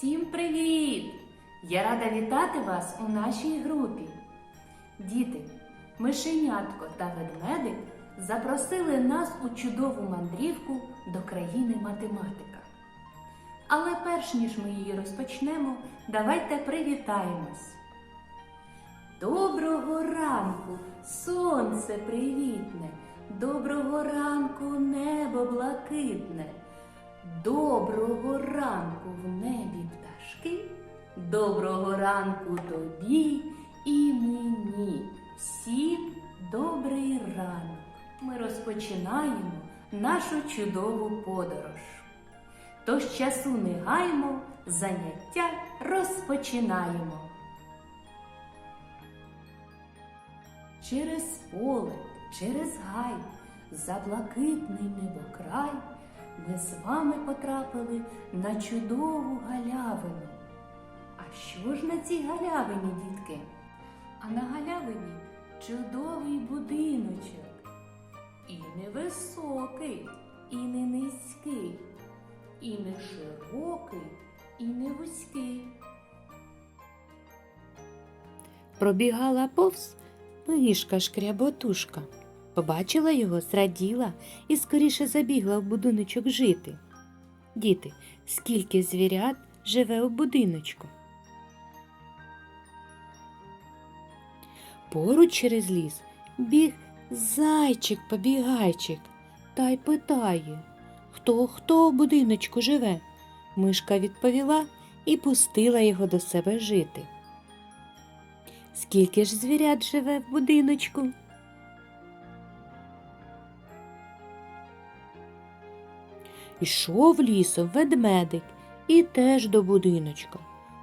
Всім привіт! Я рада вітати вас у нашій групі. Діти, мишенятко та ведмедик запросили нас у чудову мандрівку до країни математика. Але перш ніж ми її розпочнемо, давайте привітаємось. Доброго ранку, сонце привітне, доброго ранку, небо блакитне, доброго ранку в небі пташки, доброго ранку тобі і мені. Всім добрий ранок. Ми розпочинаємо нашу чудову подорож. Тож часу не гаймо, заняття розпочинаємо. Через поле, через гай, за блакитний небокрай ми з вами потрапили на чудову галявину. А що ж на цій галявині, дітки? А на галявині чудовий будиночок. І не високий, і не низький, і не широкий, і не вузький. Пробігала повз мишка шкряботушка. Побачила його, зраділа і скоріше забігла в будиночок жити. Діти, скільки звірят живе у будиночку? Поруч через ліс біг зайчик-побігайчик та й питає, хто хто в будиночку живе. Мишка відповіла і пустила його до себе жити. Скільки ж звірят живе в будиночку? Ішов лісом ведмедик і теж до будиночка.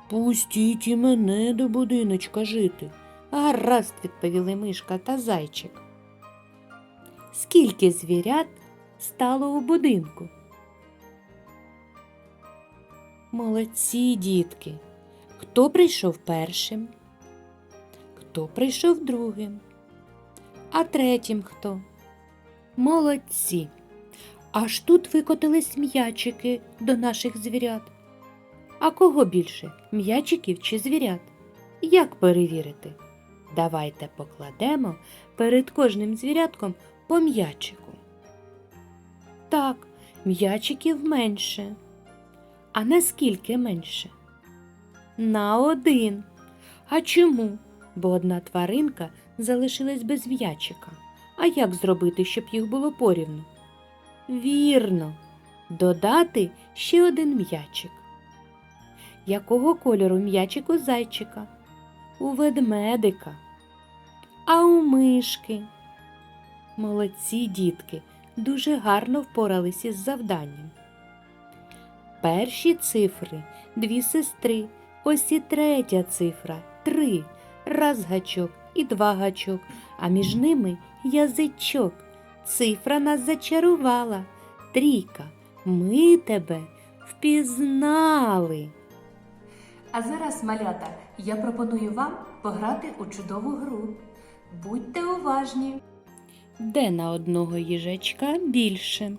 Пустіть і мене до будиночка жити. Гаразд, відповіли мишка та зайчик. Скільки звірят стало у будинку? Молодці, дітки. Хто прийшов першим? Хто прийшов другим? А третім хто? Молодці. Аж тут викотились м'ячики до наших звірят. А кого більше м'ячиків чи звірят? Як перевірити? Давайте покладемо перед кожним звірятком по м'ячику. Так, м'ячиків менше. А наскільки менше? На один. А чому? Бо одна тваринка залишилась без м'ячика. А як зробити, щоб їх було порівну? Вірно, додати ще один м'ячик. Якого кольору м'ячик у зайчика? У ведмедика. А у мишки. Молодці дітки дуже гарно впорались із завданням. Перші цифри дві сестри, ось і третя цифра три. Раз гачок і два гачок, а між ними язичок. Цифра нас зачарувала. Трійка, ми тебе впізнали. А зараз, малята, я пропоную вам пограти у чудову гру. Будьте уважні. Де на одного їжачка більше?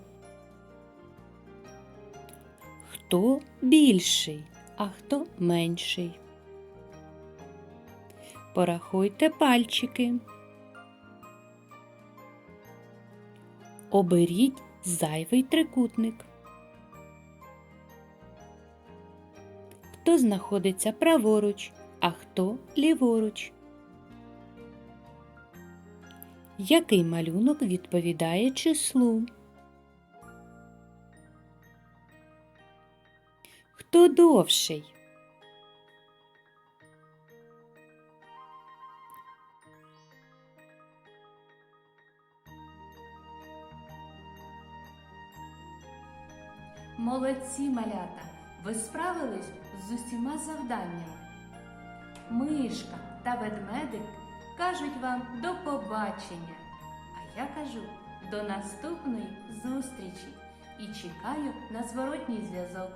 Хто більший, а хто менший? Порахуйте пальчики. Оберіть зайвий трикутник. Хто знаходиться праворуч, а хто ліворуч? Який малюнок відповідає числу? Хто довший? Молодці малята! Ви справились з усіма завданнями. Мишка та ведмедик кажуть вам до побачення. А я кажу до наступної зустрічі і чекаю на зворотній зв'язок.